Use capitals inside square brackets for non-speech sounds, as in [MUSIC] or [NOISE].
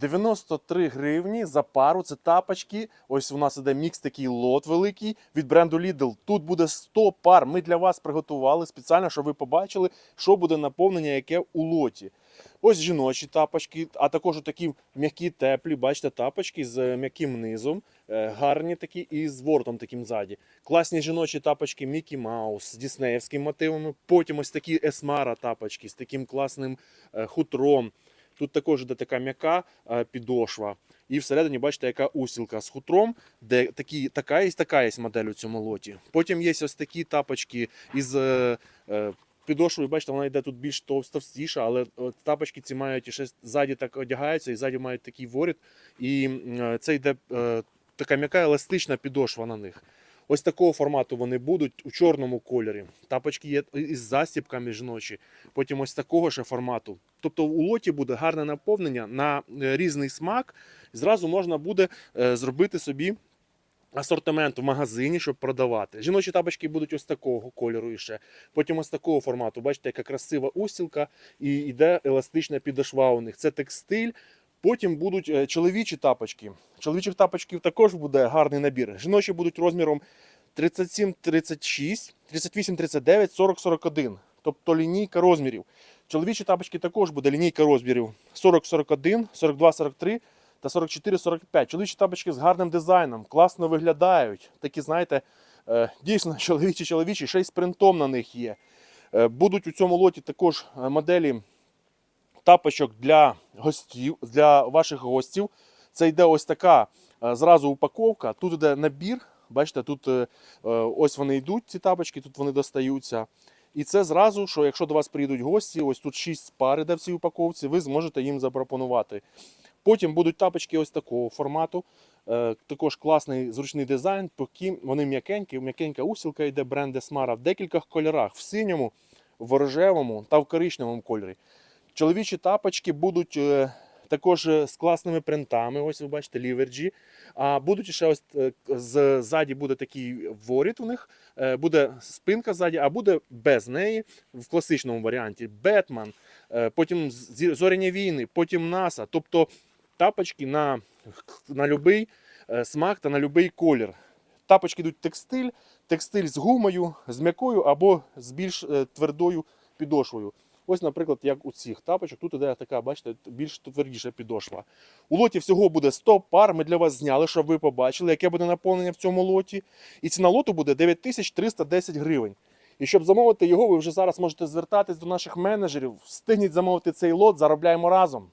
93 гривні за пару. Це тапочки. Ось у нас іде мікс такий лот великий від бренду Lidl. Тут буде 100 пар. Ми для вас приготували спеціально, щоб ви побачили, що буде наповнення, яке у лоті. Ось жіночі тапочки, а також такі м'які, теплі, бачите, тапочки з м'яким низом, е, гарні такі і з вортом таким ззаді. Класні жіночі тапочки Мікі Маус з діснеївськими мотивами. Потім ось такі Есмара тапочки з таким класним е, хутром. Тут також іде така м'яка е, підошва. І всередині, бачите, яка усілка з хутром, де такі, така є, така модель у цьому лоті. Потім є ось такі тапочки із е, е, підошвою, бачите, вона йде тут більш товс- товстіша, але от тапочки ці мають і ще ззаді так одягаються, і ззаді мають такий воріт. І е, це йде е, така м'яка еластична підошва на них. Ось такого формату вони будуть у чорному кольорі. Тапочки є із застібками жіночі. Потім ось такого ж формату. Тобто у лоті буде гарне наповнення на е, різний смак. Зразу можна буде е, зробити собі асортимент в магазині, щоб продавати. Жіночі тапочки будуть ось такого кольору іще. Потім ось такого формату. Бачите, яка красива устілка і йде еластична підошва у них. Це текстиль. Потім будуть е, чоловічі тапочки. Чоловічих тапочків також буде гарний набір. Жіночі будуть розміром 37, 36, 38, 39, 40, 41. Тобто лінійка розмірів. Чоловічі тапочки також буде лінійка розмірів 40, 41, 42, 43 та 44, 45. Чоловічі тапочки з гарним дизайном, класно виглядають. Такі, знаєте, е, дійсно [LAUGHS] чоловічі, чоловічі, ще й з принтом на них є. Е, Будуть у цьому лоті також е, моделі тапочок для гостів, для ваших гостів. Це йде ось така зразу упаковка. Тут йде набір. Бачите, тут ось вони йдуть, ці тапочки, тут вони достаються. І це зразу, що якщо до вас приїдуть гості, ось тут 6 пар в цій упаковці, ви зможете їм запропонувати. Потім будуть тапочки ось такого формату. Е, Також класний зручний дизайн, поки вони м'якенькі, м'якенька усілка йде бренд Esmara в декількох кольорах: в синьому, в рожевому та в коричневому кольорі. Чоловічі тапочки будуть е, також е, з класними принтами. Ось ви бачите, ліверджі. А будуть ще ось е, ззаді буде такий воріт у них. е, Буде спинка ззаді, а буде без неї в класичному варіанті. Бетмен, е, потім зоряні війни, потім НАСА. Тобто тапочки на, на будь-який смак та на будь-який колір. Тапочки йдуть текстиль, текстиль з гумою, з м'якою або з більш твердою підошвою. Ось, наприклад, як у цих тапочок, тут іде така, бачите, більш твердіша підошва. У лоті всього буде 100 пар. Ми для вас зняли, щоб ви побачили, яке буде наповнення в цьому лоті. І ціна лоту буде 9310 гривень. І щоб замовити його, ви вже зараз можете звертатись до наших менеджерів. Встигніть замовити цей лот, заробляємо разом.